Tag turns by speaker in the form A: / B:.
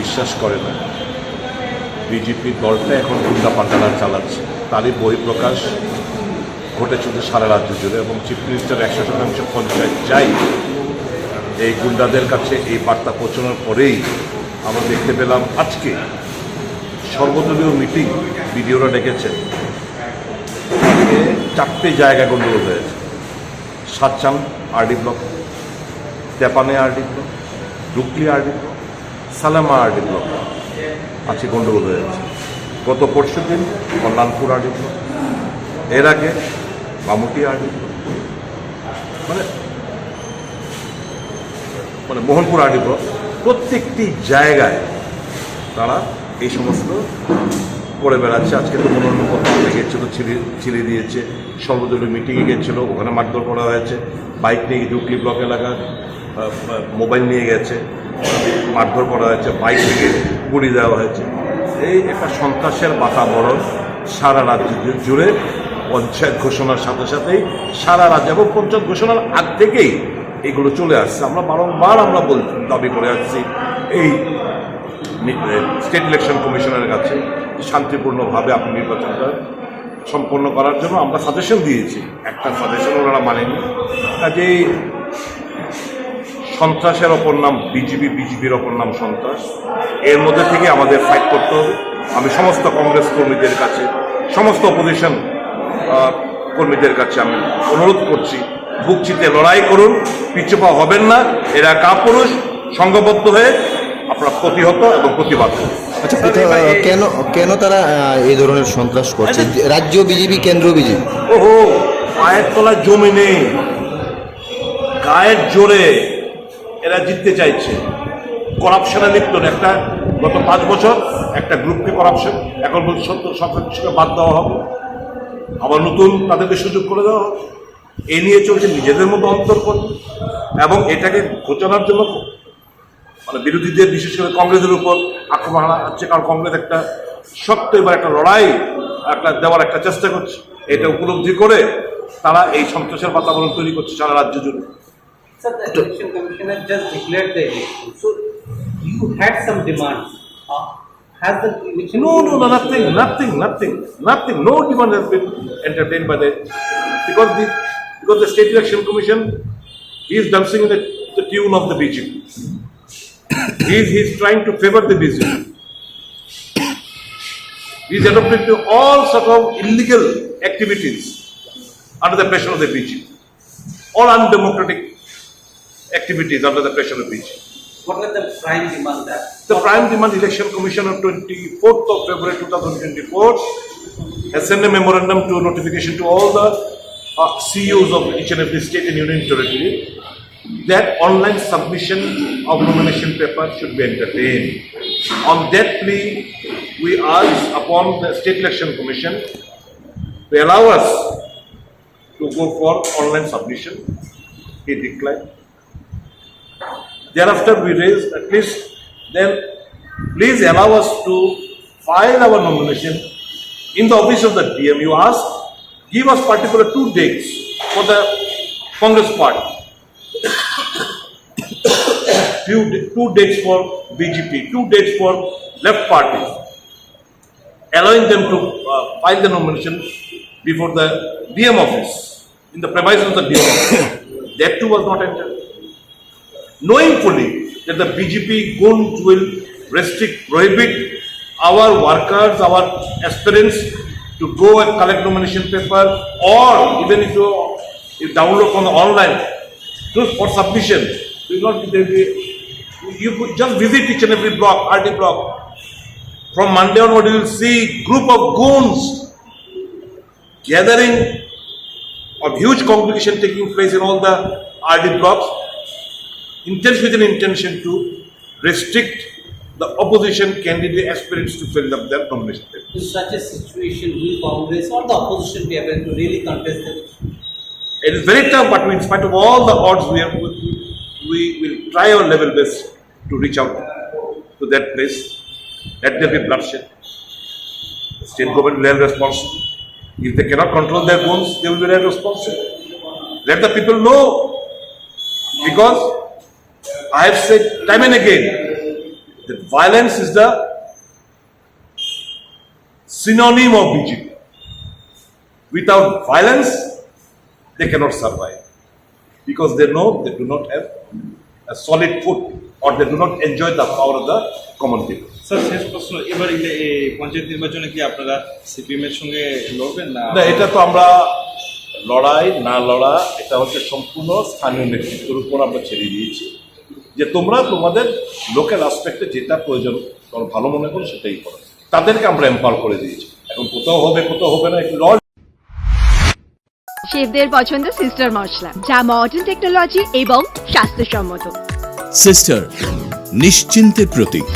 A: বিশ্বাস করে না। বিজেপি দলটা এখন গুন্ডা পাল্টানা চালাচ্ছে। তারই বহিঃপ্রকাশ ঘটে চলছে সারা রাজ্য জুড়ে এবং চিফ মিনিস্টার একশো শতাংশ পঞ্চায়েত চাই। এই গুন্ডাদের কাছে এই বার্তা পৌঁছানোর পরেই আমরা দেখতে পেলাম আজকে সর্বদলীয় মিটিং বিডিওরা ডেকেছে। আজকে চারটে জায়গায় গণ্ডগোল হয়েছে। সাতচান আরডি ব্লক, তেপানে আরডি ব্লক ডুকলি আরডি ব্লক, সালামা আরডি ব্লক আজকে গণ্ডগোল হয়েছে। গত পরশু দিন কল্যাণপুর আরডি ব্লক, এর আগে বামুটি আরডি ব্লক মানে মানে মোহনপুর ব্লক প্রত্যেকটি জায়গায় তারা এই সমস্ত করে বেড়াচ্ছে। আজকে তো মনোরঞ্জন পত্র গেছিল ছিঁড়ে ছিঁড়ে দিয়েছে সর্বদলীয় মিটিংয়ে গেছিল, ওখানে মারধর করা হয়েছে বাইক নিয়ে ডুকলি ব্লক এলাকা মোবাইল নিয়ে গেছে, মারধর করা হয়েছে বাইক থেকে গুড়ি দেওয়া হয়েছে। এই একটা সন্ত্রাসের বাতাবরণ সারা রাজ্য জুড়ে পঞ্চায়েত ঘোষণার সাথে সাথেই সারা রাজ্য এবং পঞ্চায়েত ঘোষণার আগ থেকেই এগুলো চলে আসছে। আমরা বারংবার আমরা বল, দাবি করে আসছি এই স্টেট ইলেকশন কমিশনের কাছে শান্তিপূর্ণভাবে আপনি নির্বাচনটা সম্পন্ন করার জন্য আমরা সাজেশন দিয়েছি। একটা সাজেশন ওনারা মানেনি কাজেই সন্ত্রাসের অপর নাম বিজিবি বিজিবির অপর নাম সন্ত্রাস। এর মধ্যে থেকে আমাদের ফাইট করতে হবে। আমি সমস্ত কংগ্রেস কর্মীদের কাছে, সমস্ত অপোজিশন কর্মীদের কাছে আমি অনুরোধ করছি। বুক চিতে লড়াই করুন পিছু পা হবেন না এরা কাপুরুষ সংঘবদ্ধ হয়ে আপনারা প্রতিহত এবং প্রতিবাদ করুন।
B: আচ্ছা কোথাও- কেন কেন তারা এই ধরনের সন্ত্রাস করছে? রাজ্য বিজেপি কেন্দ্র বিজেপি?
A: ওহো পায়ের তলায় জমি নেই গায়ের জোরে এরা জিততে চাইছে। করাপশনে লিপ্ত না। একটা গত পাঁচ বছর একটা গ্রুপকে করাপশন এখন বলছে সত্তর শতাংশকে বাদ দেওয়া হবে। আবার নতুন তাদেরকে সুযোগ করে দেওয়া হবে। এ নিয়ে চলছে নিজেদের মধ্যে অন্তর্পণ এবং এটাকে ঘোচানোর জন্য মানে বিরোধীদের বিশেষ করে কংগ্রেসের উপর আক্রমণ হচ্ছে। কারণ কংগ্রেস একটা সত্য এবার একটা লড়াই একটা দেওয়ার একটা চেষ্টা করছে। এটা উপলব্ধি করে তারা এই সন্ত্রাসের বাতাবরণ তৈরি করছে সারা রাজ্য জুড়ে। Because the because the state election commission he is dancing the, the tune of the BJP. he is he is trying to favor the BJP. He is adopting to all sort of illegal activities under the pressure of the BJP. All undemocratic activities under the pressure of BJP.
C: What the prime demand that?
A: The Prime Demand Election Commission on 24th of February 2024 has sent a memorandum to notification to all the uh, CEOs of each and every state and union territory that online submission of nomination paper should be entertained. On that plea, we urge upon the State Election Commission to allow us to go for online submission. He declined. Thereafter, we raised at least then please allow us to file our nomination in the office of the DM. You ask, give us particular two dates for the Congress party. Few, two dates for BGP, two dates for left party, allowing them to uh, file the nomination before the DM office, in the premises of the DM office. that too was not entered knowing fully that the BJP gunds will restrict, prohibit our workers, our aspirants to go and collect nomination paper or even if you, you download from the online just for submission, will not be, you could just visit each and every block, RD block. From Monday onward, you will see group of goons gathering of huge congregation taking place in all the RD blocks intention with an intention to restrict the opposition candidate aspirants to fill up their nomination paper.
C: In such a situation, will Congress or the opposition be able to really contest the election?
A: It is very tough, but in spite of all the odds, we, are, we, we will try our level best to reach out to that place. Let there be bloodshed. The state government will be responsible. If they cannot control their wounds, they will be held responsible. Let the people know. Because I have said time and again violence is the synonym of BJP. Without violence, they cannot survive. Because they know they do not have a solid foot or they do not enjoy the power of the common people.
D: Sir শেষ প্রশ্ন এবার পঞ্চায়েত নির্বাচনে কি আপনারা CPM এর সঙ্গে লড়বেন না
A: না এটা তো আমরা লড়াই না লড়া এটা হচ্ছে সম্পূর্ণ স্থানীয় নেতৃত্বের উপর আমরা ছেড়ে দিয়েছি যে তোমরা তোমাদের লোকাল আসপেক্টে যেটা প্রয়োজন তোমরা ভালো মনে করো সেটাই করো। তাদেরকে আমরা এম্পাওয়ার করে দিয়েছি। এখন কোথাও হবে কোথাও হবে না একটু লড়
E: শেফদের পছন্দ সিস্টার মশলা যা মডার্ন টেকনোলজি এবং স্বাস্থ্যসম্মত।
F: সিস্টার নিশ্চিন্তের প্রতীক।